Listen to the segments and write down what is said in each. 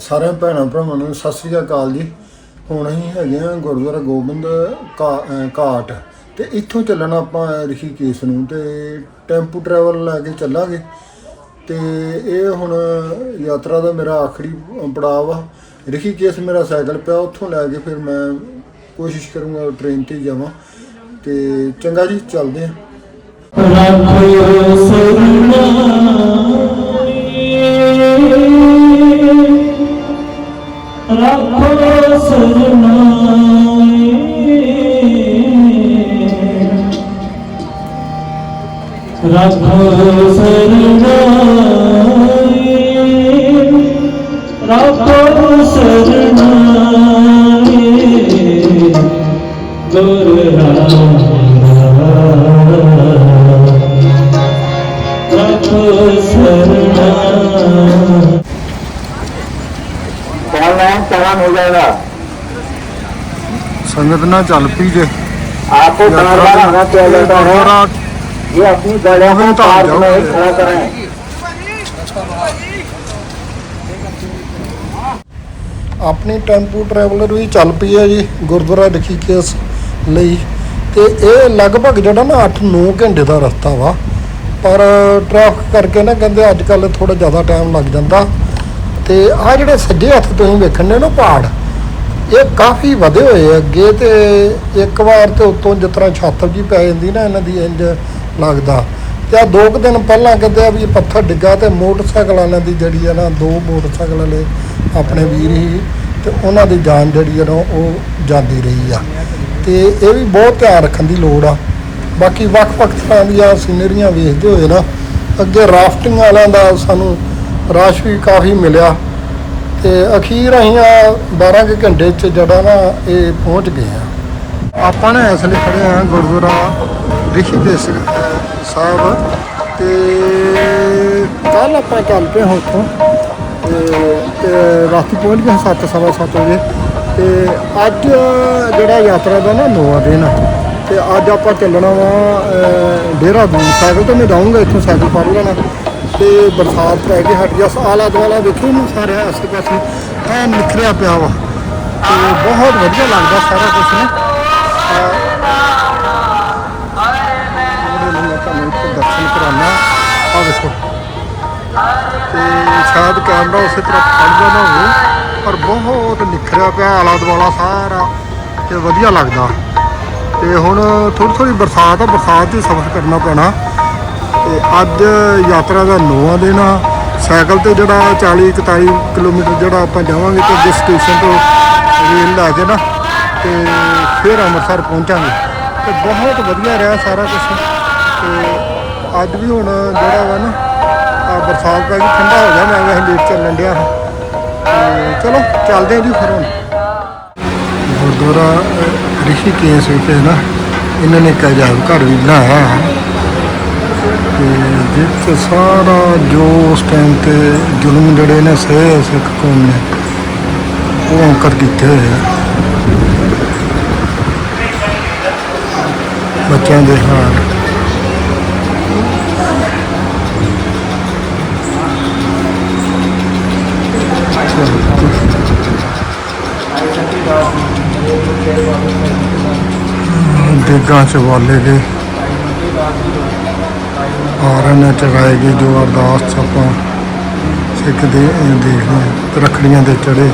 ਸਾਰਿਆਂ ਭੈਣਾਂ ਭਰਾਵਾਂ ਨੂੰ ਸਤਿ ਸ੍ਰੀ ਅਕਾਲ ਜੀ। ਹੁਣ ਅਸੀਂ ਹੈਗੇ ਆ ਗੁਰਦੁਆਰਾ ਗੋਬਿੰਦ ਘਾ- ਅਹ ਘਾਟ ਤੇ ਇੱਥੋਂ ਚੱਲਣਾ ਆਪਾਂ ਰਿਸ਼ੀਕੇਸ਼ ਨੂੰ ਤੇ ਟੈਂਪੂ ਟਰੈਵਲ ਲੈ ਕੇ ਚੱਲਾਂਗੇ। ਤੇ ਇਹ ਹੁਣ ਯਾਤਰਾ ਦਾ ਮੇਰਾ ਆਖਰੀ ਪੜਾਅ ਆ ਰਿਸ਼ੀਕੇਸ਼ ਮੇਰਾ ਸਾਈਕਲ ਪਿਆ, ਉੱਥੋਂ ਲੈ ਕੇ ਫਿਰ ਮੈਂ ਕੋਸ਼ਿਸ਼ ਕਰੂੰਗਾ ਟ੍ਰੇਨ ਤੇ ਹੀ ਜਾਵਾਂ। ਤੇ ਚੰਗਾ ਜੀ, ਚੱਲਦੇ ਹਾਂ। ਰੱਖਿਓ ਸਰਨਾਈ রাখো সরণায় রাখো সরণায় রাখো সরণায় তারা हो जाएगा? ਸੰਗਤ ਨਾਲ ਚੱਲ ਪਈ ਜੇ आपको बार बार आना चाहिए है ਗੁਰਦੁਆਰਾ ये अपनी गाड़ियों को गोविंद धाम पार्क में जाओगे। खड़ा करें ਆਪਣੀ ਟੈਂਪੂ ਟਰੈਵਲਰ ਵੀ ਚੱਲ ਪਈ ਹੈ ਜੀ ਗੁਰਦੁਆਰਾ ਰਿਸ਼ੀਕੇਸ਼ ਲਈ ਤੇ ਇਹ ਲਗਭਗ ਜਿਹੜਾ ਨਾ 8-9 ਘੰਟੇ ਦਾ ਰਸਤਾ ਵਾ ਪਰ ਟ੍ਰੈਫਿਕ ਕਰਕੇ ਨਾ ਕਹਿੰਦੇ ਅੱਜ ਕੱਲ ਥੋੜਾ ਜ਼ਿਆਦਾ ਟਾਈਮ ਲੱਗ ਜਾਂਦਾ ਤੇ ਆ ਜਿਹੜੇ ਸੱਜੇ ਹੱਥ ਤੁਸੀਂ ਵੇਖਣ ਨੇ ਨਾ ਪਹਾੜ ਇਹ ਕਾਫੀ ਵਧੇ ਹੋਏ ਆ। ਅੱਗੇ ਤੇ ਇੱਕ ਵਾਰ ਤੇ ਉੱਤੋਂ ਜਿਸ ਤਰ੍ਹਾਂ ਛੱਤ ਜੀ ਪੈ ਜਾਂਦੀ ਨਾ ਇਹਨਾਂ ਦੀ ਇੰਜ ਲੱਗਦਾ। ਤੇ ਆ ਦੋ ਕੁ ਦਿਨ ਪਹਿਲਾਂ ਕਹਿੰਦੇ ਆ ਵੀ ਪੱਥਰ ਡਿੱਗਾ ਤੇ ਮੋਟਰਸਾਈਕਲ ਵਾਲਿਆਂ ਦੀ ਜਿਹੜੀ ਆ ਨਾ, ਦੋ ਮੋਟਰਸਾਈਕਲ ਵਾਲੇ ਆਪਣੇ ਵੀਰ ਹੀ ਤੇ ਉਹਨਾਂ ਦੀ ਜਾਨ ਜਿਹੜੀ ਆ ਨਾ ਉਹ ਜਾਂਦੀ ਰਹੀ ਆ। ਤੇ ਇਹ ਵੀ ਬਹੁਤ ਧਿਆਨ ਰੱਖਣ ਦੀ ਲੋੜ ਆ। ਬਾਕੀ ਵੱਖ-ਵੱਖ ਤਰ੍ਹਾਂ ਦੀਆਂ ਸੀਨਰੀਆਂ ਵੇਖਦੇ ਹੋਏ ਨਾ, ਅੱਗੇ ਰਾਫਟਿੰਗ ਵਾਲਿਆਂ ਦਾ ਸਾਨੂੰ ਰਸ਼ ਵੀ ਕਾਫੀ ਮਿਲਿਆ। ਤੇ ਅਖੀਰ ਅਸੀਂ ਆ 12 ਕੁ ਘੰਟੇ ਚ ਜਿਹੜਾ ਨਾ ਇਹ ਪਹੁੰਚ ਗਏ ਆ ਆਪਾਂ ਨੇ ਇਸ ਲਈ ਖੜੇ ਆ ਗੁਰਦੁਆਰਾ ਰਿਸ਼ੀਕੇਸ਼ ਸਾਹਿਬ ਤੇ ਕੱਲ ਆਪਾਂ ਚੱਲ ਪਏ ਹਾਂ ਉੱਥੋਂ ਤੇ ਤੇ ਰਾਤੀ ਪਹੁੰਚ ਗਏ ਸੱਤ ਸਵਾ ਸੱਤ ਵਜੇ। ਤੇ ਅੱਜ ਜਿਹੜਾ ਯਾਤਰਾ ਦਾ ਨਾ ਨੌਵਾਂ ਦਿਨ ਆ ਤੇ ਅੱਜ ਆਪਾਂ ਚੱਲਣਾ ਵਾ ਅਹ, ਦੇਹਰਾਦੂਨ। ਸਾਈਕਲ ਤੇ ਮੈਂ ਜਾਊਂਗਾ ਇੱਥੋਂ ਸਾਈਕਲ ਫੜ ਲੈਣਾ। ਤੇ ਬਰਸਾਤ ਪੈ ਕੇ ਹਟ ਗਿਆ। ਆਲਾ ਦੁਆਲਾ ਵੇਖੋ ਨੂੰ ਸਾਰੇ ਆਸੇ ਪਾਸੇ ਐ ਨਿਖਰਿਆ ਪਿਆ ਵਾ। ਤੇ ਬਹੁਤ ਵਧੀਆ ਲੱਗਦਾ ਸਾਰਾ ਕੁਝ ਨਾ। ਮੈਂ ਤੁਹਾਨੂੰ ਦਰਸ਼ਨ ਕਰਾਉਣਾ। ਆ ਵੇਖੋ। ਤੇ ਸ਼ਾਇਦ ਕੈਮਰਾ ਉਸੇ ਤਰ੍ਹਾਂ ਫੜਦਾ ਨਾ ਹੋਵੇ, ਪਰ ਬਹੁਤ ਨਿਖਰਿਆ ਪਿਆ ਆਲਾ ਦੁਆਲਾ ਸਾਰਾ, ਤੇ ਵਧੀਆ ਲੱਗਦਾ। ਤੇ ਹੁਣ ਥੋੜੀ ਥੋੜੀ ਬਰਸਾਤ ਆ, ਬਰਸਾਤ 'ਚ ਸਫ਼ਰ ਕਰਨਾ ਪੈਣਾ। ਤੇ ਅੱਜ ਯਾਤਰਾ ਦਾ ਨੌਵਾਂ ਦਿਨ ਆ। ਸਾਈਕਲ ਤੇ ਜਿਹੜਾ 40 41 ਕਿਲੋਮੀਟਰ ਜਿਹੜਾ ਆਪਾਂ ਜਾਵਾਂਗੇ ਤੇ ਜਿਸ ਸਟੇਸ਼ਨ ਤੋਂ ਰੇਲ ਲੈ ਕੇ ਨਾ ਤੇ ਫਿਰ ਅੰਮ੍ਰਿਤਸਰ ਪਹੁੰਚਾਂਗੇ। ਤੇ ਬਹੁਤ ਵਧੀਆ ਰਿਹਾ ਸਾਰਾ ਕੁਝ ਤੇ ਅੱਜ ਵੀ ਹੁਣ ਜਿਹੜਾ ਵਾ ਨਾ ਆ ਬਰਸਾਤ ਪੈ ਗਈ ਠੰਡਾ ਹੋ ਗਿਆ ਮੈਂ ਵੈਸੇ ਲੇਟ ਚੱਲਣ ਡਿਆ ਹਾਂ। ਤੇ ਚਲੋ ਚੱਲਦੇ ਹਾਂ ਜੀ ਫਿਰ ਹੁਣ। ਗੁਰਦੁਆਰਾ ਅਹ, ਰਿਸ਼ੀਕੇਸ਼ ਵਿੱਚ ਨਾ ਇਹਨਾਂ ਨੇ ਇੱਕ ਅਜਾਇਬ ਘਰ ਵੀ ਬਣਾਇਆ। ਹੈ ਤੇ ਜਿੱਥੇ ਸਾਰਾ ਜੋ ਉਸ ਟਾਈਮ ਤੇ ਜ਼ੁਲਮ ਜਿਹੜੇ ਨੇ ਸਹੇ ਸਿੱਖ ਕੌਮ ਨੇ, ਉਹ ਅੰਕਰ ਕੀਤੇ ਹੋਏ ਆ। ਬੱਚਿਆਂ ਦੇ ਹਾਲ ਦੇਗਾਂ ਚ ਵਾਲੇ ਦੇ ਆਰਨ ਚਗਾਏਗੀ ਜੋ ਅਰਦਾਸ ਆਪਾਂ ਸਿੱਖ ਦੇ ਦੇਖਦੇ ਹਾਂ ਰੱਖੜੀਆਂ ਦੇ ਚੜੇ।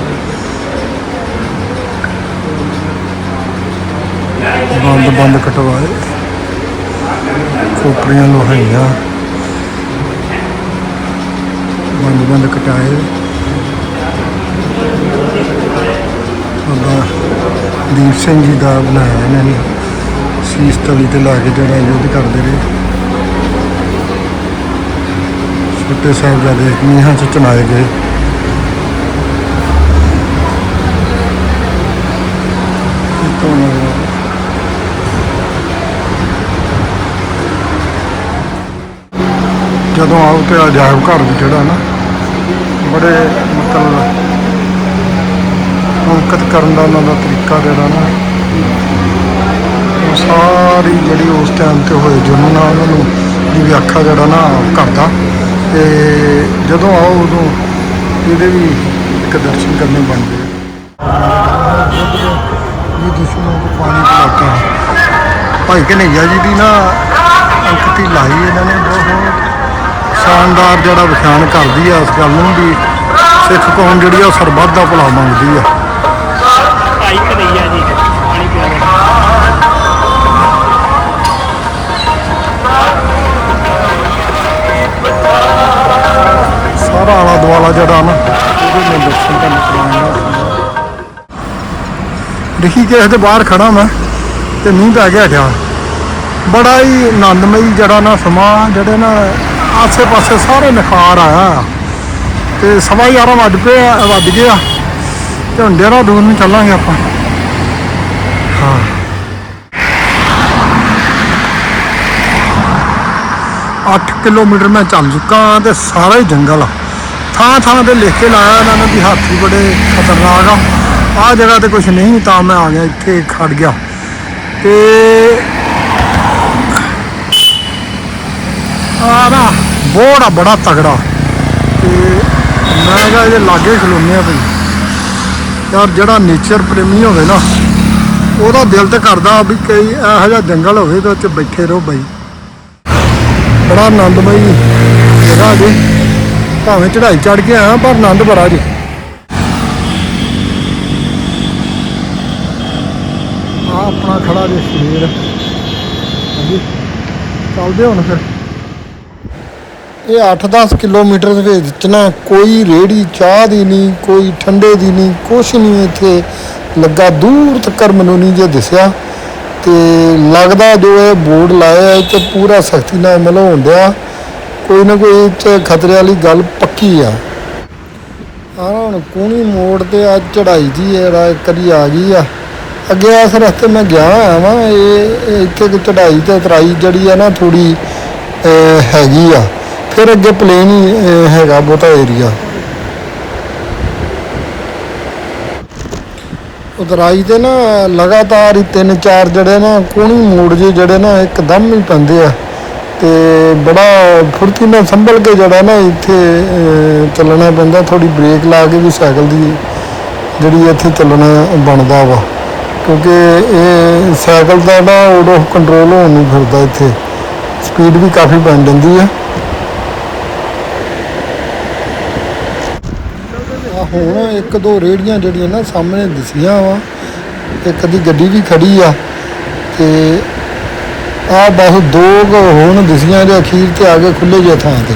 ਬੰਦ ਬੰਦ ਕਟਵਾਏ। ਖੋਪੜੀਆਂ ਲੋਹਾਈਆਂ। ਬੰਦ ਬੰਦ ਕਟਾਏ। ਬਾਬਾ ਦੀਪ ਸਿੰਘ ਜੀ ਦਾ ਬਣਾਇਆ ਇਹਨਾਂ ਨੇ। ਸੀਸ ਤਲੀ ਤੇ ਲਾ ਕੇ ਜਿਹੜਾ ਯੁੱਧ ਕਰਦੇ ਰਹੇ। ਛੋਟੇ ਸਾਹਿਬਜ਼ਾਦੇ ਨੀਹਾਂ ਚ ਚਨਾਏ ਗਏ। ਜਦੋਂ ਆਓ ਤੇ ਅਜਾਇਬ ਘਰ ਵੀ ਜਿਹੜਾ ਨਾ, ਬੜੇ ਮਤਲਬ ਅੰਕਤ ਕਰਨ ਦਾ ਉਹਨਾਂ ਦਾ ਤਰੀਕਾ ਜਿਹੜਾ ਨਾ, ਉਹ ਸਾਰੀ ਜਿਹੜੀ ਉਸ ਟਾਈਮ ਤੇ ਹੋਏ ਜੁਰਮ ਨਾਲ ਉਹਨਾਂ ਨੂੰ ਦੀ ਵਿਆਖਿਆ ਜਿਹੜਾ ਨਾ ਕਰਦਾ। ਤੇ ਜਦੋਂ ਆਓ ਉਦੋਂ ਇਹਦੇ ਵੀ ਇੱਕ ਦਰਸ਼ਨ ਕਰਨੇ ਬਣਦੇ ਆ ਇਹ ਦੁਸ਼ਮਣੋਂ ਕੋ ਪਾਣੀ ਪਿਲਾਤਾ ਭਾਈ ਕਨਈਆ ਜੀ ਦੀ ਨਾ ਅੰਕਤੀ ਲਾਈ ਇਹਨਾਂ ਨੇ, ਬਹੁਤ ਸ਼ਾਨਦਾਰ ਜਿਹੜਾ ਵਿਖਿਆਨ ਕਰਦੀ ਆ ਉਸ ਗੱਲ ਨੂੰ ਵੀ ਸਿੱਖ ਕੌਮ ਜਿਹੜੀ ਆ ਸਰਬੱਤ ਦਾ ਭਲਾ ਮੰਗਦੀ ਆ। ਭਾਈ ਕਨਈਆ ਜੀ। ਸਾਰਾ ਆਲਾ ਦੁਆਲਾ ਜਿਹੜਾ ਨਾ, ਉਹਦੇ ਮੈਂ ਦਰਸ਼ਨ ਕਰਨ ਕਰਾਂਗਾ ਦੇਖੀ ਕਿਸੇ ਦੇ ਬਾਹਰ ਖੜਾ ਮੈਂ ਤੇ ਮੀਂਹ ਪੈ ਗਿਆ ਹਟਿਆ ਬੜਾ ਹੀ ਆਨੰਦਮਈ ਜਿਹੜਾ ਨਾ ਸਮਾਂ, ਜਿਹੜੇ ਨਾ ਆਸੇ ਪਾਸੇ ਸਾਰੇ ਨਿਖਾਰ ਆਇਆ। ਤੇ ਸਵਾ 11 ਵੱਜ ਪਏ ਵੱਜ ਗਿਆ ਤੇ ਹੁਣ ਦੇਹਰਾਦੂਨ ਨੂੰ ਚੱਲਾਂਗੇ ਆਪਾਂ। ਹਾਂ। 8 ਕਿਲੋਮੀਟਰ ਮੈਂ ਚੱਲ ਚੁੱਕਾ ਹਾਂ ਤੇ ਸਾਰਾ ਹੀ ਜੰਗਲ ਆ। ਥਾਂ ਥਾਂ ਤੇ ਲਿਖ ਕੇ ਲਾਇਆ ਇਹਨਾਂ ਨੇ ਵੀ ਹਾਥੀ ਬੜੇ ਖਤਰਨਾਕ ਆ। ਆਹ ਜਗ੍ਹਾ ਤੇ ਕੁਝ ਨਹੀਂ ਤਾਂ ਮੈਂ ਆ ਗਿਆ, ਇੱਥੇ ਖੜ ਗਿਆ। ਤੇ ਆ ਨਾ ਬੋੜ ਆ, ਬੜਾ ਤਗੜਾ ਤੇ ਮੈਂ ਕਿਹਾ ਇਹਦੇ ਲਾਗੇ ਖਲੋਨੇ ਆ ਭਈ ਯਾਰ ਜਿਹੜਾ ਨੇਚਰ ਪ੍ਰੇਮੀ ਹੋਵੇ ਨਾ, ਉਹਦਾ ਦਿਲ ਤੇ ਕਰਦਾ ਵੀ ਕਈ ਇਹੋ ਜਿਹਾ ਜੰਗਲ ਹੋਵੇ ਤੇ ਉੱਚ ਬੈਠੇ ਰਹੋ ਬਈ। ਬੜਾ ਆਨੰਦਮਈ ਜਗ੍ਹਾ ਜੀ ਭਾਵੇਂ ਚੜਾਈ ਚੜ ਕੇ ਆਇਆ, ਪਰ ਆਨੰਦ ਬੜਾ ਜੀ। ਆ ਆਪਣਾ ਖੜਾ ਜੀ ਸ਼ਰੀਰ। ਹਾਂਜੀ, ਚੱਲਦੇ ਹੁਣ ਫਿਰ। ਇਹ 8-10 ਕਿਲੋਮੀਟਰ ਦੇ ਵਿੱਚ ਨਾ ਕੋਈ ਰੇੜੀ ਚਾਹ ਦੀ ਨਹੀਂ ਕੋਈ ਠੰਡੇ ਦੀ ਨਹੀਂ ਕੁਛ ਨਹੀਂ ਇੱਥੇ। ਲੱਗਾ ਦੂਰ ਤੱਕ ਮੈਨੂੰ ਜੇ ਦਿਸਿਆ। ਤੇ ਲੱਗਦਾ ਜੋ ਇਹ ਬੋਰਡ ਲਾਇਆ ਹੈ ਤੇ ਪੂਰਾ ਸਖਤੀ ਨਾਲ ਅਮਲ ਹੋਣ ਡਿਆ ਕੋਈ ਨਾ ਕੋਈ 'ਚ ਖਤਰੇ ਵਾਲੀ ਗੱਲ ਪੱਕੀ ਆ। ਆ ਹੁਣ ਕੋਣੀ ਮੋੜ ਤੇ ਆ ਚੜਾਈ ਜੀ ਜਿਹੜਾ ਇੱਕ ਆ ਗਈ ਆ। ਅੱਗੇ ਇਸ ਰਸਤੇ ਮੈਂ ਗਿਆ ਆ ਇਹ ਇਹ ਇੱਥੇ ਕਿ ਚੜਾਈ ਤੇ ਉਤਰਾਈ ਜਿਹੜੀ ਆ ਨਾ ਥੋੜੀ ਹੈਗੀ ਆ। ਫਿਰ ਅੱਗੇ ਪਲੇਨ ਹੀ ਹੈਗਾ ਬਹੁਤਾ ਏਰੀਆ ਉਤਰਾਈ ਤੇ ਨਾ ਲਗਾਤਾਰ ਹੀ ਤਿੰਨ ਚਾਰ ਜਿਹੜੇ ਨਾ ਕੋਣੀ ਮੋੜ ਜੇ ਜਿਹੜੇ ਨਾ ਇੱਕਦਮ ਹੀ ਪੈਂਦੇ ਆ। ਤੇ ਬੜਾ ਫੁਰਤੀ ਨਾਲ ਸੰਭਲ ਕੇ ਜਿਹੜਾ ਨਾ ਇੱਥੇ ਚੱਲਣਾ ਪੈਂਦਾ। ਥੋੜੀ ਬ੍ਰੇਕ ਲਾ ਕੇ ਵੀ ਸਾਈਕਲ ਦੀ ਜਿਹੜੀ ਇੱਥੇ ਚੱਲਣਾ ਬਣਦਾ ਵਾ। ਕਿਉਂਕਿ ਇਹ ਸਾਈਕਲ ਦਾ ਨਾ ਆਊਟ ਕੰਟਰੋਲ ਹੋਣ ਨਹੀਂ ਫਿਰਦਾ ਇੱਥੇ। ਸਪੀਡ ਵੀ ਕਾਫੀ ਬਣ ਜਾਂਦੀ ਆ। ਹੁਣ ਇੱਕ ਦੋ ਰੇੜੀਆਂ ਜਿਹੜੀਆਂ ਨਾ ਸਾਹਮਣੇ ਦਿਸੀਆਂ ਵਾ ਇੱਕ ਦੀ ਗੱਡੀ ਵੀ ਖੜੀ ਆ ਤੇ ਆ ਬਸ ਦੋ ਕੁ ਹੁਣ ਦਿਸੀਆਂ ਦੇ ਅਖੀਰ ਤੇ ਆ ਕੇ ਖੁੱਲੇ ਜੇ ਥਾਂ ਤੇ।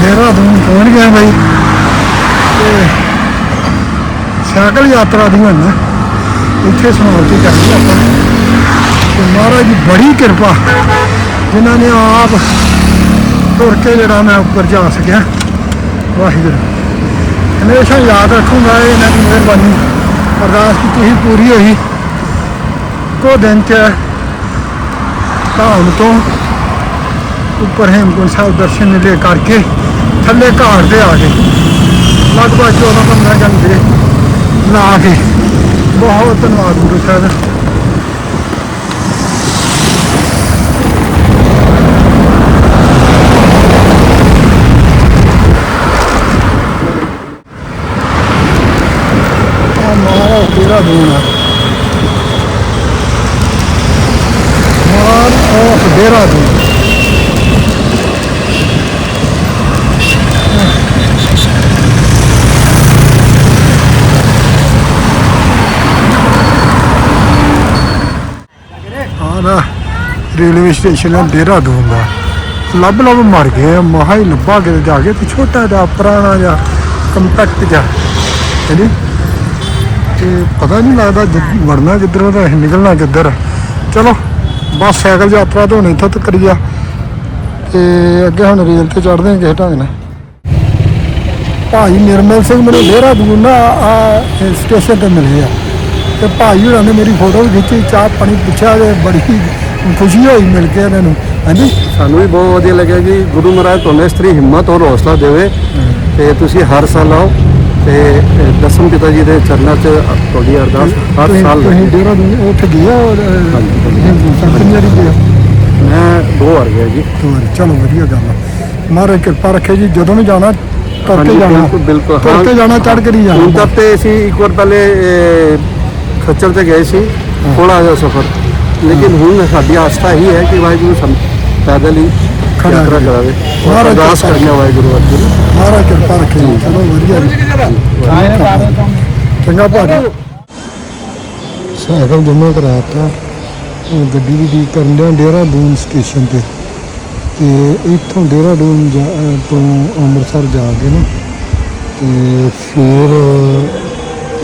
ਮੇਰਾ ਦੇਹਰਾਦੂਨ ਪਹੁੰਚ ਗਿਆ ਬਾਈ। ਤੇ ਸਾਈਕਲ ਯਾਤਰਾ ਦੀ ਹੁਣ ਇੱਥੇ ਸਮਾਪਤੀ ਕਰਨੀ ਆਪਾਂ। ਮਹਾਰਾਜ ਦੀ ਬੜੀ ਕਿਰਪਾ, ਜਿਨ੍ਹਾਂ ਨੇ ਆਪ ਤੁਰ ਕੇ ਜਿਹੜਾ ਮੈਂ ਉੱਪਰ ਜਾ ਸਕਿਆ। ਵਾਹਿਗੁਰੂ। ਹਮੇਸ਼ਾ ਯਾਦ ਰੱਖੂੰਗਾ ਇਹਨਾਂ ਦੀ ਮਿਹਰਬਾਨੀ। ਅਰਦਾਸ ਕੀਤੀ ਸੀ, ਪੂਰੀ ਹੋਈ। ਕੋ ਦਿਨ ਚ ਧਾਮ ਤੋਂ ਉੱਪਰ ਹੇਮਕੁੰਟ ਸਾਹਿਬ ਦਰਸ਼ਨ ਲੈ ਕਰਕੇ ਥੱਲੇ ਘਾਟ ਤੇ ਆ ਗਏ। ਲਗਭਗ 14 15 ਘੰਟੇ ਲਾ ਕੇ ਬਹੁਤ ਧੰਨਵਾਦ ਗੁਰੂ ਸਾਹਿਬ ਆ ਮਾਰਾ ਤੇਰਾ ਦੂਣਾ ਮਾਰ ਆਫ ਦੇਹਰਾਦੂਨ ਆ ਨਾ, ਰੇਲਵੇ ਸਟੇਸ਼ਨ ਹੈ ਦੇਹਰਾਦੂਨ ਦਾ ਲੱਭ ਲੱਭ ਮਰ ਗਏ ਮਹਾ ਹੀ ਲੱਭਾ ਕੇ ਜਾ ਕੇ ਤੇ ਛੋਟਾ ਜਿਹਾ, ਪੁਰਾਣਾ ਜਿਹਾ, ਕੰਪੈਕਟ ਜਿਹਾ। ਹੈਨੀ ਤੇ ਪਤਾ ਨਹੀਂ ਲੱਗਦਾ ਜਿ- ਵੜਨਾ ਕਿੱਧਰੋਂ ਤੇ ਨਿਕਲਣਾ ਕਿੱਧਰ। ਚਲੋ ਬਸ ਸਾਈਕਲ ਯਾਤਰਾ ਤੋਂ ਹੁਣ ਇੱਥੋਂ ਤੱਕ ਕਰੀਆ ਤੇ ਅੱਗੇ ਹੁਣ ਰੇਲ ਤੇ ਚੜਦੇ ਹਾਂ ਕਿਸੇ ਢੰਗ ਨਾਲ। ਭਾਈ ਨਿਰਮਲ ਸਿੰਘ ਮੈਨੂੰ ਦੇਹਰਾਦੂਨ ਨਾ ਆ ਸਟੇਸ਼ਨ ਤੇ ਮਿਲੇ ਆ। ਤੇ ਭਾਈ ਹੋਰਾਂ ਨੇ ਮੇਰੀ ਫੋਟੋ ਵੀ ਖਿੱਚੀ ਚਾਹ ਪਾਣੀ ਪੁੱਛਿਆ ਤੇ ਬੜੀ ਖੁਸ਼ੀ ਹੋਈ ਮਿਲ ਕੇ ਇਹਨਾਂ ਨੂੰ ਹਾਂਜੀ? ਸਾਨੂੰ ਵੀ ਬਹੁਤ ਵਧੀਆ ਲੱਗਿਆ ਜੀ। ਗੁਰੂ ਮਹਾਰਾਜ ਤੁਹਾਨੂੰ ਇਸ ਤਰੀ ਹਿੰਮਤ ਔਰ ਹੌਸਲਾ ਦੇਵੇ। ਤੇ ਤੁਸੀਂ ਹਰ ਸਾਲ ਆਓ। ਤੇ ਦਸਮ ਪਿਤਾ ਜੀ ਦੇ ਚਰਨਾਂ 'ਚ ਤੁਹਾਡੀ ਅਰਦਾਸ ਹਰ ਸਾਲ ਤੁਸੀਂ। ਦੇਹਰਾਦੂਨ ਉੱਥੇ ਗਿਆ ਔਰ ਹਾਂਜੀ, ਮੈਂ ਦੋ ਵਾਰ ਗਿਆ ਜੀ। ਚਲੋ ਵਧੀਆ ਗੱਲ ਆ। ਮਹਾਰਾਜ ਕਿਰਪਾ ਰੱਖੇ ਜੀ ਜਦੋਂ ਵੀ ਜਾਣਾ ਤੁਰ ਕੇ ਜਾਣਾ। ਬਿਲਕੁਲ ਬਿਲਕੁਲ। ਤੁਰ ਕੇ ਜਾਣਾ ਚੜ ਕੇ ਹੁਣ ਜਾਣਾ। ਤੱਕ ਤੇ ਅਸੀਂ ਇੱਕ ਵਾਰ ਪਹਿਲੇ ਖੱਚਰ ਤੇ ਗਏ ਸੀ ਥੋੜਾ ਜਿਹਾ ਸਫ਼ਰ। ਲੇਕਿਨ ਹੁਣ ਸਾਡੀ ਆਸਥਾ ਹੀ ਹੈ ਕਿ ਵਾਹਿਗੁਰੂ ਸਾਨੂੰ ਪੈਦਲ ਹੀ ਖੜਾ ਯਾਤਰਾ ਕਰੇ। ਕਰਾਵੇ ਮਹਾਰਾਜ ਔਰ ਅਰਦਾਸ ਕਿਰਪਾ। ਕਰਨੀ ਹੈ ਵਾਹਿਗੁਰੂ ਅੱਗੇ ਮਹਾਰਾਜ ਕਿਰਪਾ ਰੱਖੇ ਜੀ। ਚਲੋ ਵਧੀਆ ਜੀ। ਚੰਗਾ ਭਾਜੀ ਸਾਈਕਲ ਜਮ੍ਹਾਂ ਕਰਾਤਾ। ਉਹ ਗੱਡੀ ਵੀ ਠੀਕ ਕਰਨ ਡਿਆ ਡੇਹਰਾਦੂਨ ਸਟੇਸ਼ਨ ਤੇ। ਤੇ ਇੱਥੋਂ ਡੇਹਰਾਦੂਨ ਜਾ- ਅਹ ਤੋਂ ਅੰਮ੍ਰਿਤਸਰ ਜਾ ਕੇ ਨਾ ਤੇ ਫਿਰ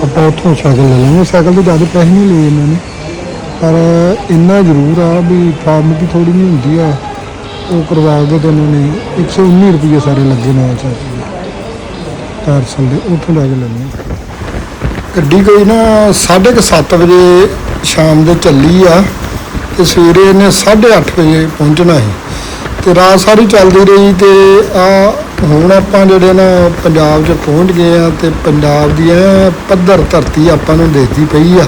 ਆਪਾਂ ਉੱਥੋਂ ਸਾਈਕਲ ਲੈ ਲਾਂਗੇ। ਸਾਈਕਲ ਤੋਂ ਜ਼ਿਆਦਾ ਪੈਸੇ ਨਹੀਂ ਲਏ ਇਹਨਾਂ ਨੇ। ਪਰ ਇੰਨਾ ਜ਼ਰੂਰ ਆ ਵੀ ਫਾਰਮਿਟੀ ਥੋੜੀ ਨਹੀਂ ਹੁੰਦੀ ਆ। ਉਹ ਕਰਵਾ ਕੇ ਤੇ ਉਹਨਾਂ ਨੇ 119 ਰੁਪਏ ਸਾਰੇ ਲੱਗੇ ਨਾਲ ਸਾਈਕਲ ਦੇ। ਪਾਰਸਲ ਦੇ, ਉੱਥੋਂ ਲੈ ਕੇ ਲੈਣੇ ਗੱਡੀ ਕੋਈ ਨਾ 7:30 ਵਜੇ ਸ਼ਾਮ ਦੇ ਚੱਲੀ ਆ ਤੇ ਸਵੇਰੇ ਇਹਨੇ 8:30 ਵਜੇ ਪਹੁੰਚਣਾ ਸੀ। ਤੇ ਰਾਤ ਸਾਰੀ ਚੱਲਦੀ ਰਹੀ ਤੇ ਆ ਹੁਣ ਆਪਾਂ ਜਿਹੜੇ ਨਾ ਪੰਜਾਬ 'ਚ ਪਹੁੰਚ ਗਏ ਆ ਤੇ ਪੰਜਾਬ ਦੀ ਐ ਪੱਧਰ ਧਰਤੀ ਆਪਾਂ ਨੂੰ ਦੇਖਦੀ ਪਈ ਆ।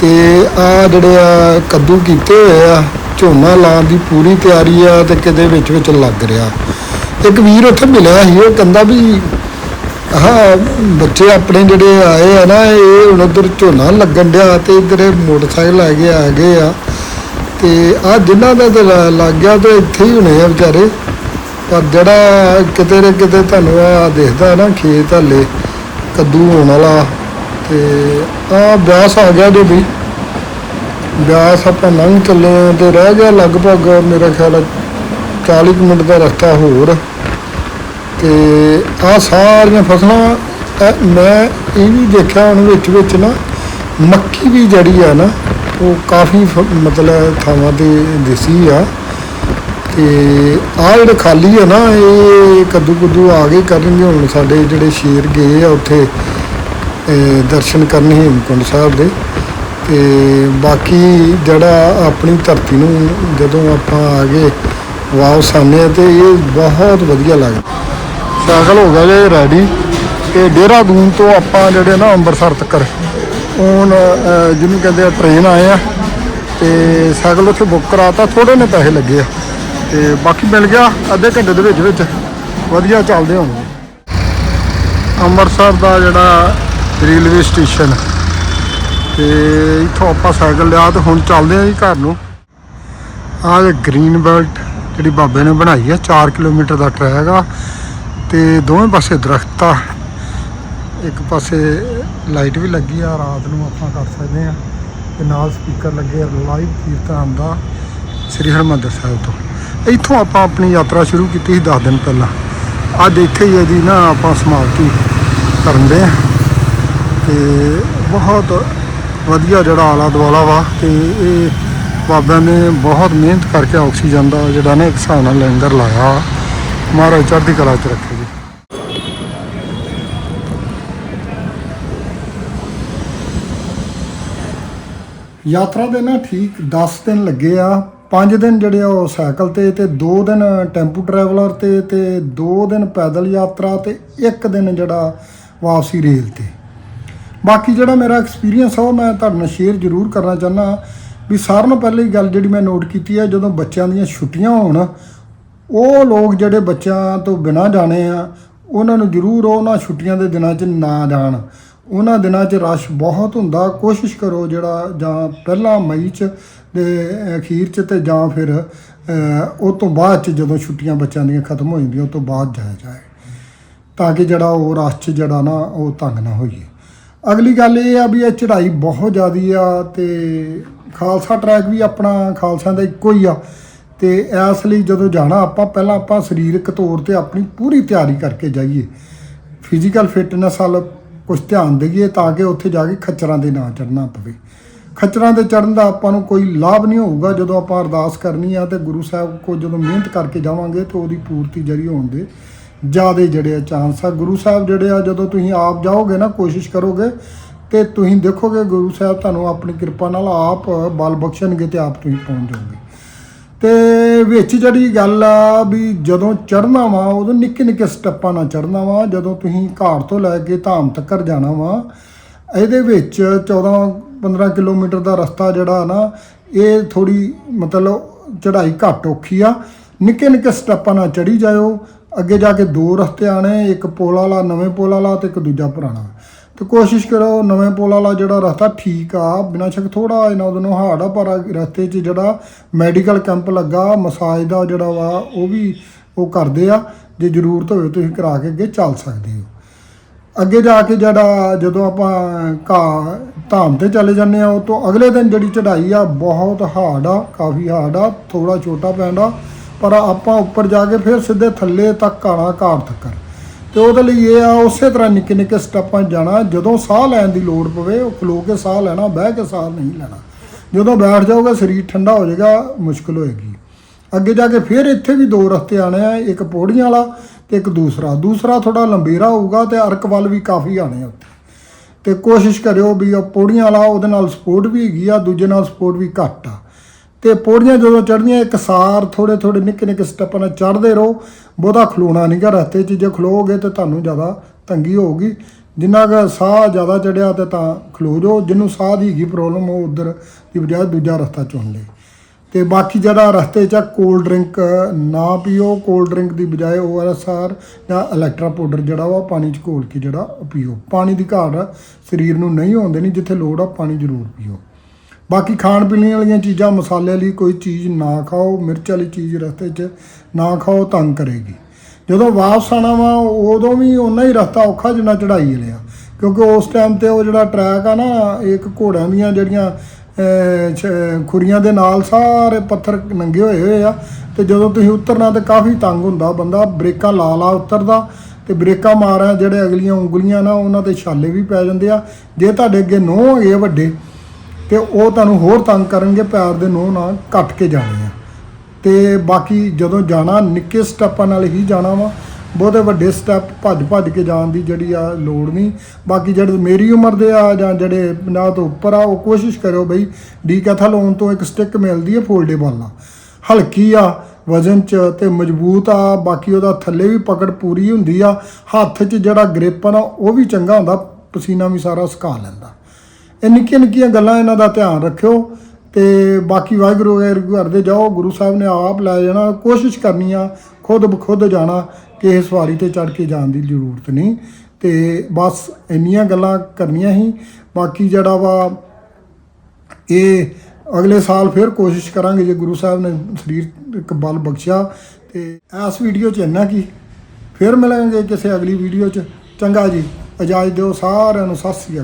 ਤੇ ਆ ਜਿਹੜੇ ਆ ਕੱਦੂ ਕੀਤੇ ਹੋਏ ਆ, ਝੋਨਾ ਲਾਉਣ ਦੀ ਪੂਰੀ ਤਿਆਰੀ ਆ ਤੇ ਕਿਤੇ ਵਿੱਚ ਵਿੱਚ ਲੱਗ ਰਿਹਾ। ਇੱਕ ਵੀਰ ਉੱਥੇ ਮਿਲਿਆ ਸੀ, ਉਹ ਕਹਿੰਦਾ ਵੀ, ਆਹ ਬੱਚੇ ਆਪਣੇ ਜਿਹੜੇ ਆਏ ਆ ਨਾ, ਇਹ ਹੁਣ ਉਧਰ ਝੋਨਾ ਲੱਗਣ ਡਿਆ ਤੇ ਇਧਰ ਇਹ ਮੋਟਰਸਾਈਕਲ ਆ ਗਏ ਆ ਗਏ ਆ। ਤੇ ਆ ਜਿਨ੍ਹਾਂ ਦਾ ਤੇ ਲੱਗ ਗਿਆ ਤੇ ਇੱਥੇ ਹੀ ਹੋਣੇ ਆ ਵਿਚਾਰੇ। ਪਰ ਜਿਹੜਾ ਕਿਤੇ ਨਾ ਕਿਤੇ ਤੁਹਾਨੂੰ ਆ ਦੇਖਦਾ ਨਾ, ਖੇਤ ਹਲੇ ਕੱਦੂ ਹੋਣ ਵਾਲਾ। ਤੇ ਆ ਬਿਆਸ ਆ ਗਿਆ ਜੋ ਵੀ। ਬਿਆਸ ਆਪਾਂ ਲੰਘ ਚੱਲੇ ਆ ਤੇ ਰਹਿ ਗਿਆ ਲਗਭਗ ਮੇਰਾ ਖਿਆਲ ਆ 40 ਕੁ ਮਿੰਟ ਦਾ ਰਸਤਾ ਹੋਰ। ਤੇ ਆ ਸਾਰੀਆਂ ਫਸਲਾਂ ਮੈਂ ਇਹ ਵੀ ਦੇਖਿਆ ਹੁਣ ਵਿੱਚ ਵਿੱਚ ਨਾ, ਮੱਕੀ ਵੀ ਜੜੀ ਆ ਨਾ, ਉਹ ਕਾਫੀ ਫ- ਮਤਲਬ ਥਾਵਾਂ ਤੇ ਦਿਸੀ ਆ। ਤੇ ਆ ਜਿਹੜੇ ਖਾਲੀ ਆ ਨਾ, ਇਹ ਕੱਦੂ ਕੁੱਦੂ ਆ ਗਏ ਕਰਨਗੇ ਹੁਣ ਸਾਡੇ ਜਿਹੜੇ ਸ਼ੇਰ ਗਏ ਆ ਉੱਥੇ। ਦਰਸ਼ਨ ਕਰਨ ਹੇਮਕੁੰਡ ਸਾਹਿਬ ਦੇ। ਤੇ ਬਾਕੀ ਜਿਹੜਾ ਆਪਣੀ ਧਰਤੀ ਨੂੰ ਜਦੋਂ ਆਪਾਂ ਆ ਗਏ, ਵਾਪਸ ਆਉਂਦੇ ਆ ਤੇ ਇਹ ਬਹੁਤ ਵਧੀਆ ਲੱਗਦਾ। ਸਾਈਕਲ ਹੋ ਗਿਆ ਜੇ ਰੈਡੀ ਤੇ ਡੇਰਾਦੂਨ ਤੋਂ ਆਪਾਂ ਜਿਹੜੇ ਨਾ ਅੰਮ੍ਰਿਤਸਰ ਤੱਕ, ਹੁਣ ਜਿਹਨੂੰ ਕਹਿੰਦੇ ਆ ਟ੍ਰੇਨ ਆਏ ਆ। ਤੇ ਸਾਈਕਲ ਉੱਥੇ ਬੁੱਕ ਕਰਾਤਾ ਥੋੜੇ ਨੇ ਪੈਸੇ ਲੱਗੇ ਆ। ਤੇ ਬਾਕੀ ਮਿਲ ਗਿਆ ਅੱਧੇ ਘੰਟੇ ਦੇ ਵਿੱਚ ਵਿੱਚ। ਵਧੀਆ ਚੱਲਦੇ ਹੋਣਗੇ ਅੰਮ੍ਰਿਤਸਰ ਦਾ ਜਿਹੜਾ ਰੇਲਵੇ ਸਟੇਸ਼ਨ। ਤੇ ਇੱਥੋਂ ਆਪਾਂ ਸਾਈਕਲ ਲਿਆ ਤੇ ਹੁਣ ਚੱਲਦੇ ਆ ਜੀ ਘਰ ਨੂੰ। ਆਹ ਜੇ ਗ੍ਰੀਨ ਬੈਲਟ ਜਿਹੜੀ ਬਾਬੇ ਨੇ ਬਣਾਈ ਆ 4 ਕਿਲੋਮੀਟਰ ਦਾ ਟਰੈਕ ਆ। ਤੇ ਦੋਵੇਂ ਪਾਸੇ ਦਰਖਤ ਆ। ਇੱਕ ਪਾਸੇ ਲਾਈਟ ਵੀ ਲੱਗੀ ਆ, ਰਾਤ ਨੂੰ ਆਪਾਂ ਕਰ ਸਕਦੇ ਆ। ਤੇ ਨਾਲ ਸਪੀਕਰ ਲੱਗੇ ਲਾਈਵ ਕੀਰਤਨ ਆਉਂਦਾ ਸ੍ਰੀ ਹਰਿਮੰਦਰ ਸਾਹਿਬ ਤੋਂ। ਇੱਥੋਂ ਆਪਾਂ ਆਪਣੀ ਯਾਤਰਾ ਸ਼ੁਰੂ ਕੀਤੀ ਸੀ 10 ਦਿਨ ਪਹਿਲਾਂ। ਅੱਜ ਇੱਥੇ ਹੀ ਇਹਦੀ ਨਾ ਆਪਾਂ ਸਮਾਪਤੀ ਕਰਨ ਦੇ ਆ। ਤੇ ਬਹੁਤ ਵਧੀਆ ਜਿਹੜਾ ਆਲਾ ਦੁਆਲਾ ਵਾ ਤੇ ਇਹ ਬਾਬਿਆਂ ਨੇ ਬਹੁਤ ਮਿਹਨਤ ਕਰਕੇ ਆਕਸੀਜਨ ਦਾ ਜਿਹੜਾ ਨਾ ਇੱਕ ਹਿਸਾਬ ਨਾਲ ਲੰਗਰ ਲਾਇਆ। ਮਹਾਰਾਜ ਚੜ੍ਹਦੀ ਕਲਾ ਚ ਰੱਖੇ ਜੀ। ਯਾਤਰਾ ਦੇ ਨਾ ਠੀਕ 10 ਦਿਨ ਲੱਗੇ ਆ। 5 ਦਿਨ ਜਿਹੜੇ ਆ ਉਹ ਸਾਈਕਲ ਤੇ ਤੇ 2 ਦਿਨ ਟੈਂਪੂ ਟਰੈਵਲਰ ਤੇ ਤੇ 2 ਦਿਨ ਪੈਦਲ ਯਾਤਰਾ ਤੇ 1 ਦਿਨ ਜਿਹੜਾ ਵਾਪਸੀ ਰੇਲ ਤੇ। ਬਾਕੀ ਜਿਹੜਾ ਮੇਰਾ ਐਕਸਪੀਰੀਅੰਸ ਆ, ਉਹ ਮੈਂ ਤੁਹਾਡੇ ਨਾਲ ਸ਼ੇਅਰ ਜ਼ਰੂਰ ਕਰਨਾ ਚਾਹੁੰਦਾ ਵੀ ਸਾਰਿਆਂ ਨਾਲੋਂ ਪਹਿਲੀ ਗੱਲ ਜਿਹੜੀ ਮੈਂ ਨੋਟ ਕੀਤੀ ਹੈ ਜਦੋਂ ਬੱਚਿਆਂ ਦੀਆਂ ਛੁੱਟੀਆਂ ਹੋਣ, ਉਹ ਲੋਕ ਜਿਹੜੇ ਬੱਚਿਆਂ ਤੋਂ ਬਿਨਾਂ ਜਾਣੇ ਆ, ਉਹਨਾਂ ਨੂੰ ਜ਼ਰੂਰ ਉਹਨਾਂ ਛੁੱਟੀਆਂ ਦੇ ਦਿਨਾਂ 'ਚ ਨਾ ਜਾਣ। ਉਹਨਾਂ ਦਿਨਾਂ 'ਚ ਰਸ਼ ਬਹੁਤ ਹੁੰਦਾ, ਕੋਸ਼ਿਸ਼ ਕਰੋ ਜਿਹੜਾ ਜਾਂ ਪਹਿਲਾਂ ਮਈ 'ਚ ਦੇ ਅਖੀਰ 'ਚ ਤੇ ਜਾਂ ਫਿਰ ਉਹ ਤੋਂ ਬਾਅਦ 'ਚ ਜਦੋਂ ਛੁੱਟੀਆਂ ਬੱਚਿਆਂ ਦੀਆਂ ਖਤਮ ਹੋ ਜਾਂਦੀਆਂ, ਉਹ ਤੋਂ ਬਾਅਦ ਜਾਇਆ ਜਾਏ। ਤਾਂ ਕਿ ਜਿਹੜਾ ਉਹ ਰਸ਼ 'ਚ ਜਿਹੜਾ ਨਾ, ਉਹ ਤੰਗ ਨਾ ਹੋਈਏ। ਅਗਲੀ ਗੱਲ ਇਹ ਆ ਵੀ ਇਹ ਚੜ੍ਹਾਈ ਬਹੁਤ ਜ਼ਿਆਦੀ ਆ ਤੇ ਖਾਲਸਾ ਟਰੈਕ ਵੀ ਆਪਣਾ ਖਾਲਸਿਆਂ ਦਾ ਇੱਕੋ ਹੀ ਆ। ਤੇ ਇਸ ਲਈ ਜਦੋਂ ਜਾਣਾ ਆਪਾਂ, ਪਹਿਲਾਂ ਆਪਾਂ ਸਰੀਰਕ ਤੌਰ ਤੇ ਆਪਣੀ ਪੂਰੀ ਤਿਆਰੀ ਕਰਕੇ ਜਾਈਏ। ਫਿਜ਼ੀਕਲ ਫਿਟਨੈਸ ਵੱਲ ਕੁਝ ਧਿਆਨ ਦੇਈਏ ਤਾਂ ਕਿ ਉੱਥੇ ਜਾ ਕੇ ਖੱਚਰਾਂ ਦੇ ਨਾ ਚੜਨਾ ਪਵੇ। ਖੱਚਰਾਂ ਦੇ ਚੜਨ ਦਾ ਆਪਾਂ ਨੂੰ ਕੋਈ ਲਾਭ ਨਹੀਂ ਹੋਊਗਾ ਜਦੋਂ ਆਪਾਂ ਅਰਦਾਸ ਕਰਨੀ ਆ ਤੇ ਗੁਰੂ ਸਾਹਿਬ ਕੋ ਜਦੋਂ ਮਿਹਨਤ ਕਰਕੇ ਜਾਵਾਂਗੇ ਤੇ ਉਹਦੀ ਪੂਰਤੀ ਜਰੀ ਹੋਣ ਦੇ ਜਿਆਦੇ ਜਿਹੜੇ ਆ ਚਾਂਸ ਆ। ਗੁਰੂ ਸਾਹਿਬ ਜਿਹੜੇ ਆ, ਜਦੋਂ ਤੁਸੀਂ ਆਪ ਜਾਓਗੇ ਨਾ, ਕੋਸ਼ਿਸ਼ ਕਰੋਗੇ ਤੇ ਤੁਸੀਂ ਦੇਖੋਗੇ ਗੁਰੂ ਸਾਹਿਬ ਤੁਹਾਨੂੰ ਆਪਣੀ ਕਿਰਪਾ ਨਾਲ ਆਪ ਬਲ ਬਖਸ਼ਣਗੇ ਤੇ ਆਪ ਤੁਸੀਂ ਪਹੁੰਚ ਜਾਓਗੇ। ਤੇ ਵਿੱਚ ਜਿਹੜੀ ਗੱਲ ਆ ਵੀ ਜਦੋਂ ਚੜਨਾ ਵਾ, ਉਦੋਂ ਨਿੱਕੇ ਨਿੱਕੇ ਸਟੈਪਾਂ ਨਾਲ ਚੜਨਾ ਵਾ। ਜਦੋਂ ਤੁਸੀਂ ਘਾਟ ਤੋਂ ਲੈ ਕੇ ਧਾਮ ਤੱਕਰ ਜਾਣਾ ਵਾ, ਇਹਦੇ ਵਿੱਚ 14 15 ਕਿਲੋਮੀਟਰ ਦਾ ਰਸਤਾ ਜਿਹੜਾ ਨਾ, ਇਹ ਥੋੜੀ ਮਤਲਬ ਚੜ੍ਹਾਈ ਘੱਟ ਔਖੀ ਆ। ਨਿੱਕੇ ਨਿੱਕੇ ਸਟੈਪਾਂ ਨਾਲ ਚੜੀ ਜਾਇਓ। ਅੱਗੇ ਜਾ ਕੇ ਦੋ ਰਸਤੇ ਆਣੇ ਇੱਕ ਪੁਲ ਵਾਲਾ, ਨਵੇਂ ਪੁਲ ਵਾਲਾ ਤੇ ਇੱਕ ਦੂਜਾ ਪੁਰਾਣਾ। ਤੇ ਕੋਸ਼ਿਸ਼ ਕਰੋ ਨਵੇਂ ਪੁਲ ਵਾਲਾ ਜਿਹੜਾ ਰਸਤਾ ਠੀਕ ਆ, ਬਿਨਾਂ ਸ਼ੱਕ ਥੋੜਾ ਇਹਨਾਂ ਉਹਨੂੰ ਹਾਰਡ ਆ, ਪਰ ਰਸਤੇ 'ਚ ਜਿਹੜਾ ਮੈਡੀਕਲ ਕੈਂਪ ਲੱਗਾ, ਮਸਾਜ ਦਾ ਜਿਹੜਾ ਵਾ, ਉਹ ਵੀ ਉਹ ਕਰਦੇ ਆ। ਜੇ ਜ਼ਰੂਰਤ ਹੋਵੇ ਤੁਸੀਂ ਕਰਾ ਕੇ ਅੱਗੇ ਚੱਲ ਸਕਦੇ ਹੋ। ਅੱਗੇ ਜਾ ਕੇ ਜਿਹੜਾ ਜਦੋਂ ਆਪਾਂ ਘਾ ਧਾਮ ਤੇ ਚਲੇ ਜਾਂਦੇ ਆ, ਉਹ ਤੋਂ ਅਗਲੇ ਦਿਨ ਜਿਹੜੀ ਚੜ੍ਹਾਈ ਆ, ਬਹੁਤ ਹਾਰਡ ਆ, ਕਾਫੀ ਹਾਰਡ ਆ ਥੋੜਾ ਛੋਟਾ ਪੈਂਦਾ। ਪਰ ਆਪਾਂ ਉੱਪਰ ਜਾ ਕੇ ਫਿਰ ਸਿੱਧੇ ਥੱਲੇ ਤੱਕ ਆਣਾ ਘਾਟ ਤੱਕ ਤੇ ਉਹਦੇ ਲਈ ਇਹ ਆ, ਉਸੇ ਤਰ੍ਹਾਂ ਨਿੱਕੇ ਨਿੱਕੇ ਸਟੈਪਾਂ ਜਾਣਾ, ਜਦੋਂ ਸਾਹ ਲੈਣ ਦੀ ਲੋੜ ਪਵੇ, ਉਹ ਖਲੋ ਕੇ ਸਾਹ ਲੈਣਾ, ਬਹਿ ਕੇ ਸਾਹ ਨਹੀਂ ਲੈਣਾ। ਜਦੋਂ ਬੈਠ ਜਾਓਗੇ, ਸਰੀਰ ਠੰਡਾ ਹੋ ਜਾਏਗਾ, ਮੁਸ਼ਕਲ ਹੋਏਗੀ। ਅੱਗੇ ਜਾ ਕੇ ਫਿਰ ਇੱਥੇ ਵੀ ਦੋ ਰਸਤੇ ਆਣੇ ਆ, ਇੱਕ ਪੌੜੀਆਂ ਵਾਲਾ ਤੇ ਇੱਕ ਦੂਸਰਾ। ਦੂਸਰਾ ਥੋੜਾ ਲੰਬੇਰਾ ਹੋਊਗਾ ਤੇ ਅਰਕ ਵੱਲ ਵੀ ਕਾਫੀ ਆਣੇ ਆ ਉੱਥੇ। ਤੇ ਕੋਸ਼ਿਸ਼ ਕਰਿਓ ਵੀ ਉਹ ਪੌੜੀਆਂ ਵਾਲਾ, ਉਹਦੇ ਨਾਲ ਸਪੋਰਟ ਵੀ ਹੈਗੀ ਆ, ਦੂਜੇ ਨਾਲ ਸਪੋਰਟ ਵੀ ਘੱਟ ਆ। ਤੇ ਪੌੜੀਆਂ ਜਦੋਂ ਚੜ੍ਹਨੀਆਂ, ਇੱਕ ਸਾਰ ਥੋੜੇ ਥੋੜੇ ਨਿੱਕੇ ਨਿੱਕੇ ਸਟੈਪਾਂ ਨਾਲ ਚੜ੍ਹਦੇ ਰਹੋ। ਬਹੁਤਾ ਖਲੋਣਾ ਨਹੀਂਗਾ ਰਸਤੇ 'ਚ, ਜੇ ਖਲੋਗੇ ਤੇ ਤੁਹਾਨੂੰ ਜ਼ਿਆਦਾ ਤੰਗੀ ਹੋਊਗੀ। ਜਿੰਨਾ ਕੁ ਸਾਹ ਜ਼ਿਆਦਾ ਚੜਿਆ ਤੇ ਤਾਂ ਖਲੋ ਜਾਓ। ਜਿਹਨੂੰ ਸਾਹ ਦੀ ਹੈਗੀ ਪ੍ਰੋਬਲਮ ਉਹ ਉਧਰ ਦੀ ਬਜਾਏ ਦੂਜਾ ਰਸਤਾ ਚੁਣ ਲੇ ਤੇ ਬਾਕੀ ਜਿਹੜਾ ਰਸਤੇ 'ਚ ਕੋਲਡ ਡਰਿੰਕ ਨਾ ਪੀਓ। ਕੋਲਡ ਡਰਿੰਕ ਦੀ ਬਜਾਏ ਓਆਰਐਸਆਰ ਜਾਂ ਇਲੈਕਟਰਾ ਪਾਊਡਰ ਜਿਹੜਾ ਵਾ, ਪਾਣੀ 'ਚ ਘੋਲ ਕੇ ਜਿਹੜਾ ਉਹ ਪੀਓ। ਪਾਣੀ ਦੀ ਘਾਟ ਸਰੀਰ ਨੂੰ ਨਹੀਂ ਹੁੰਦੇ ਦੇਣੀ ਜਿੱਥੇ ਲੋੜ ਆ, ਪਾਣੀ ਜ਼ਰੂਰ ਪੀਓ। ਬਾਕੀ ਖਾਣ ਪੀਣ ਵਾਲੀਆਂ ਚੀਜ਼ਾਂ, ਮਸਾਲੇ ਵਾਲੀ ਕੋਈ ਚੀਜ਼ ਨਾ ਖਾਓ, ਮਿਰਚ ਵਾਲੀ ਚੀਜ਼ ਰਸਤੇ 'ਚ ਨਾ ਖਾਓ, ਤੰਗ ਕਰੇਗੀ। ਜਦੋਂ ਵਾਪਸ ਆਣਾ ਵਾ, ਉਦੋਂ ਵੀ ਉਨਾ ਹੀ ਰਸਤਾ ਔਖਾ ਜਿੰਨਾ ਚੜਾਈ ਲਿਆ ਕਿਉਂਕਿ ਉਸ ਟਾਈਮ ਤੇ ਉਹ ਜਿਹੜਾ ਟਰੈਕ ਆ ਨਾ, ਇੱਕ ਘੋੜਿਆਂ ਦੀਆਂ ਜਿਹੜੀਆਂ ਛ- ਖੁਰੀਆਂ ਦੇ ਨਾਲ ਸਾਰੇ ਪੱਥਰ ਨੰਗੇ ਹੋਏ ਹੋਏ ਆ, ਤੇ ਜਦੋਂ ਤੁਸੀਂ ਉਤਰਨਾ ਤੇ ਕਾਫੀ ਤੰਗ ਹੁੰਦਾ ਬੰਦਾ। ਬ੍ਰੇਕਾਂ ਲਾ ਲਾ ਉਤਰਦਾ ਤੇ ਬ੍ਰੇਕਾਂ ਮਾਰਾਂ, ਜਿਹੜੇ ਅਗਲੀਆਂ ਉਂਗਲੀਆਂ ਨਾ, ਉਹਨਾਂ ਤੇ ਛਾਲੇ ਵੀ ਪੈ ਜਾਂਦੇ ਆ। ਜੇ ਤੁਹਾਡੇ ਅੱਗੇ ਨੋਹ ਹੈਗੇ ਆ ਵੱਡੇ ਤੇ ਉਹ ਤੁਹਾਨੂੰ ਹੋਰ ਤੰਗ ਕਰਨਗੇ ਪੈਰ ਦੇ ਨੋਹ ਨਾਲ ਕੱਟ ਕੇ ਜਾਣੇ ਆ। ਤੇ ਬਾਕੀ ਜਦੋਂ ਜਾਣਾ, ਨਿੱਕੇ ਸਟੈਪਾਂ ਨਾਲ ਹੀ ਜਾਣਾ ਵਾ, ਬਹੁਤੇ ਵੱਡੇ ਸਟੈਪ ਭੱਜ ਭੱਜ ਕੇ ਜਾਣ ਦੀ ਜਿਹੜੀ ਆ ਲੋੜ ਨਹੀਂ। ਬਾਕੀ ਜਿਹੜੇ ਮੇਰੀ ਉਮਰ ਦੇ ਆ ਜਾਂ ਜਿਹੜੇ 50 ਤੋਂ ਉੱਪਰ ਆ, ਉਹ ਕੋਸ਼ਿਸ਼ ਕਰਿਓ ਬਈ ਡੀਕੈਥਲੋਨ ਤੋਂ ਇੱਕ ਸਟਿੱਕ ਮਿਲਦੀ ਹੈ ਫੋਲਡੇਬਲ ਆ ਹਲਕੀ ਆ, ਵਜ਼ਨ ਚ ਤੇ ਮਜ਼ਬੂਤ ਆ, ਬਾਕੀ ਉਹਦਾ ਥੱਲੇ ਵੀ ਪਕੜ ਪੂਰੀ ਹੁੰਦੀ ਆ। ਹੱਥ 'ਚ ਜਿਹੜਾ ਗ੍ਰਿਪ ਆ ਨਾ, ਉਹ ਵੀ ਚੰਗਾ ਹੁੰਦਾ, ਪਸੀਨਾ ਵੀ ਸਾਰਾ ਸੁਕਾ ਲੈਂਦਾ। ਇਹ ਨਿੱਕੀਆਂ ਨਿੱਕੀਆਂ ਗੱਲਾਂ ਇਹਨਾਂ ਦਾ ਧਿਆਨ ਰੱਖਿਓ ਤੇ ਬਾਕੀ ਵਾਹਿਗੁਰੂ ਵਾਹਿਗੁਰੂ ਕਰਦੇ ਜਾਓ, ਗੁਰੂ ਸਾਹਿਬ ਨੇ ਆਪ ਲੈ ਜਾਣਾ, ਕੋਸ਼ਿਸ਼ ਕਰਨੀ ਆ, ਖੁਦ ਬਖੁਦ ਜਾਣਾ ਕਿਸੇ ਸਵਾਰੀ ਤੇ ਚੜ ਕੇ ਜਾਣ ਦੀ ਜ਼ਰੂਰਤ ਨਹੀਂ। ਤੇ ਬਸ ਇੰਨੀਆਂ ਗੱਲਾਂ ਕਰਨੀਆਂ ਹੀ ਬਾਕੀ ਜਿਹੜਾ ਵਾ ਇਹ ਅਗਲੇ ਸਾਲ ਫਿਰ ਕੋਸ਼ਿਸ਼ ਕਰਾਂਗੇ ਜੇ ਗੁਰੂ ਸਾਹਿਬ ਨੇ ਸਰੀਰ ਇੱਕ ਬਲ ਬਖਸ਼ਿਆ ਤੇ ਇਸ ਵੀਡੀਓ 'ਚ ਇੰਨਾ ਕੀ। ਫਿਰ ਮਿਲਾਂਗੇ ਕਿਸੇ ਅਗਲੀ ਵੀਡੀਓ 'ਚ। ਚੰਗਾ ਜੀ, ਇਜਾਜ਼ਤ ਦਿਓ ਸਾਰਿਆਂ ਨੂੰ, ਸਤਿ ਸ੍ਰੀ ਅਕਾਲ।